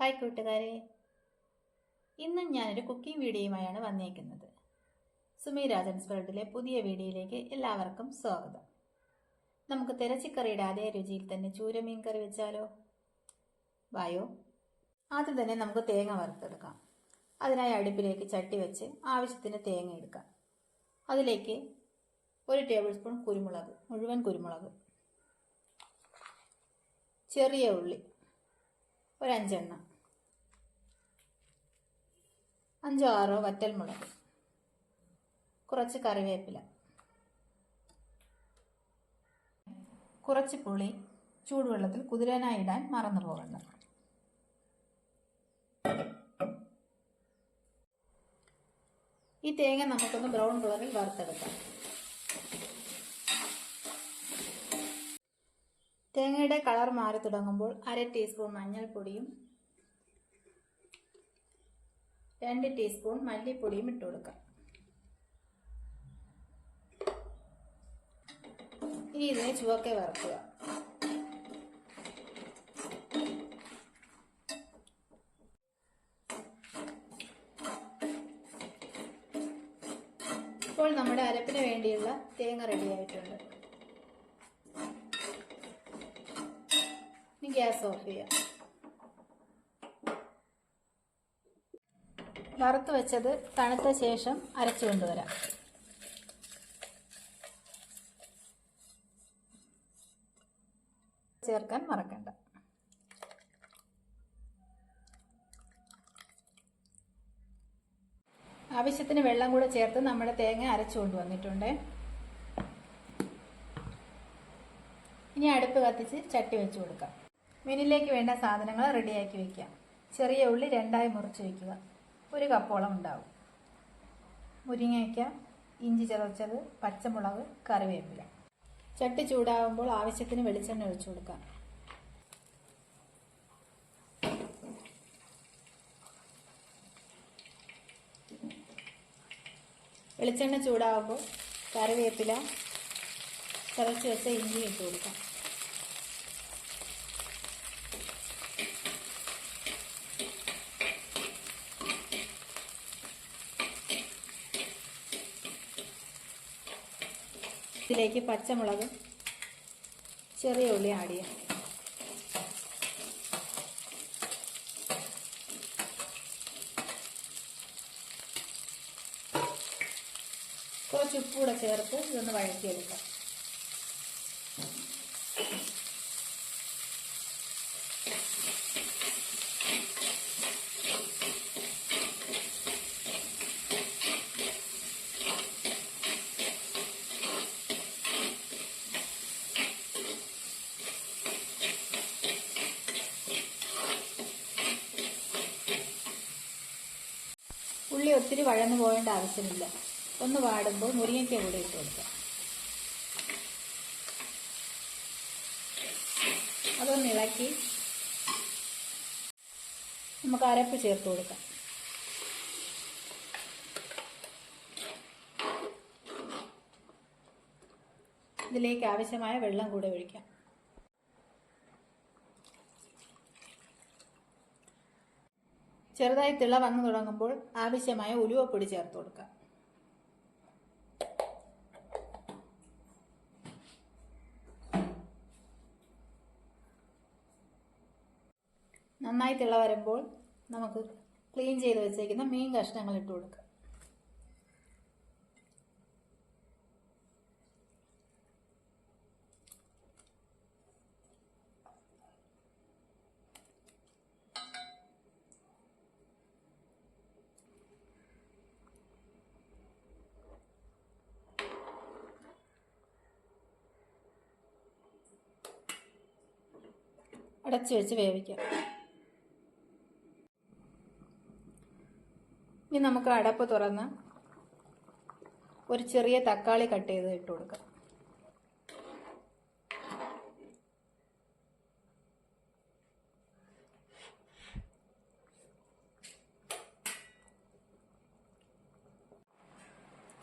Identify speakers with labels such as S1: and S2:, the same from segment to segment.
S1: Hi കൂട്ടുകാരെ. ഇന്ന് ഞാനൊരു കുക്കിംഗ് വീഡിയോയുമായാണ് വന്നേക്കുന്നത്. സുമി രാജൻസ് വേൾഡിലെ പുതിയ വീഡിയോയിലേക്ക് എല്ലാവർക്കും സ്വാഗതം. നമുക്ക് തിരച്ചിക്കറിയുടെ അതേ രുചിയിൽ തന്നെ ചൂരമീൻ കറി വെച്ചാലോ? വായോ. ആദ്യം തന്നെ നമുക്ക് തേങ്ങ വറുത്തെടുക്കാം. അതിനായി അടുപ്പിലേക്ക് ചട്ടി വെച്ച് ആവശ്യത്തിന് തേങ്ങ എടുക്കാം. അതിലേക്ക് ഒരു ടേബിൾ സ്പൂൺ കുരുമുളക് മുഴുവൻ കുരുമുളക്. ചെറിയ ഉള്ളി ഒരഞ്ചെണ്ണം അഞ്ചോ ആറോ വറ്റൽമുളക്. കുറച്ച് കറിവേപ്പില. കുറച്ച് പുളി ചൂടുവെള്ളത്തിൽ കുതിരാനായി ഇടാൻ മറന്നു പോകണ്ട. ഈ തേങ്ങ നമുക്കൊന്ന് ബ്രൗൺ കളറിൽ വറുത്തെടുക്കാം. തേങ്ങയുടെ കളർ മാറി തുടങ്ങുമ്പോൾ അര ടീസ്പൂൺ മഞ്ഞൾപ്പൊടിയും രണ്ട് ടീസ്പൂൺ മല്ലിപ്പൊടിയും ഇട്ട് കൊടുക്കാം. ഇനി ഇതിനെ ചുവക്കെ വറുക്കുക. ഇപ്പോൾ നമ്മുടെ അരപ്പിന് വേണ്ടിയുള്ള തേങ്ങ റെഡിയായിട്ടുണ്ട് ഇനി ഗ്യാസ് ഓഫ് ചെയ്യാം. വറുത്ത് വെച്ചത് തണുത്ത ശേഷം അരച്ചു കൊണ്ടുവരാം. ചേർക്കാൻ മറക്കണ്ട. ആവശ്യത്തിന് വെള്ളം കൂടെ ചേർത്ത് നമ്മുടെ തേങ്ങ അരച്ചു കൊണ്ടുവന്നിട്ടുണ്ട്. ഇനി അടുപ്പ് കത്തിച്ച് ചട്ടി വെച്ച് കൊടുക്കാം. മീനിലേക്ക് വേണ്ട സാധനങ്ങൾ റെഡിയാക്കി വെക്കാം. ചെറിയ ഉള്ളി രണ്ടായി മുറിച്ച് വയ്ക്കുക ഒരു കപ്പോളം ഉണ്ടാവും. മുരിങ്ങയ്ക്ക ഇഞ്ചി ചതച്ചത് പച്ചമുളക് കറിവേപ്പില. ചട്ടി ചൂടാകുമ്പോൾ ആവശ്യത്തിന് വെളിച്ചെണ്ണ ഒഴിച്ചു കൊടുക്കാം. വെളിച്ചെണ്ണ ചൂടാകുമ്പോൾ കറിവേപ്പില ചതച്ച് വെച്ച ഇഞ്ചി ഇട്ട് കൊടുക്കാം. ഇതിലേക്ക് പച്ചമുളക് ചെറിയ ഉള്ളി ആഡ് ചെയ്യാം. കുറച്ച് ചേർത്ത് ഇതൊന്ന് വഴറ്റിയെടുക്കാം. ഒത്തിരി വഴന്നു പോകേണ്ട ആവശ്യമില്ല. ഒന്ന് വാടുമ്പോൾ മുരിങ്ങയ്ക്ക കൂടെ ഇട്ട് കൊടുക്കാം. അതൊന്ന് ഇളക്കി നമുക്ക് അരപ്പ് ചേർത്ത് കൊടുക്കാം. ഇതിലേക്ക് ആവശ്യമായ വെള്ളം കൂടെ ഒഴിക്കാം. ചെറുതായി തിള വന്നു തുടങ്ങുമ്പോൾ ആവശ്യമായ ഉലുവപ്പൊടി ചേർത്ത് കൊടുക്കാം നന്നായി തിള വരുമ്പോൾ നമുക്ക് ക്ലീൻ ചെയ്ത് വെച്ചേക്കുന്ന മീൻ കഷ്ണങ്ങൾ ഇട്ട് കൊടുക്കാം അടച്ചു വെച്ച് വേവിക്കാം. ഇനി നമുക്ക് അടപ്പ് തുറന്ന് ഒരു ചെറിയ തക്കാളി കട്ട് ചെയ്ത് ഇട്ട് കൊടുക്കാം.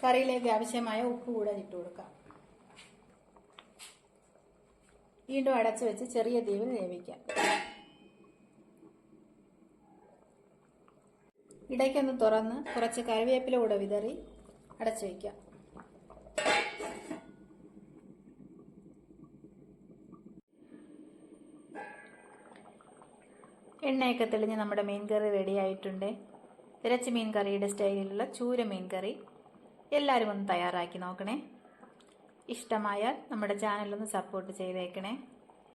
S1: കറിയിലേക്ക് ആവശ്യമായ ഉപ്പ് കൂടെ ഇട്ട് കൊടുക്കാം. വീണ്ടും അടച്ചു വെച്ച് ചെറിയ തീവിൽ വേവിക്കാം ഇടയ്ക്കൊന്ന് തുറന്ന് കുറച്ച് കറിവേപ്പില കൂടെ വിതറി അടച്ചു വയ്ക്കാം എണ്ണയൊക്കെ തെളിഞ്ഞ് നമ്മുടെ മീൻ കറി റെഡിയായിട്ടുണ്ട് ഇറച്ചി മീൻ കറിയുടെ സ്റ്റൈലിലുള്ള ചൂര മീൻ കറി എല്ലാവരും ഒന്ന് തയ്യാറാക്കി നോക്കണേ. ഇഷ്ടമായാൽ നമ്മുടെ ചാനലൊന്ന് സപ്പോർട്ട് ചെയ്തേക്കണേ.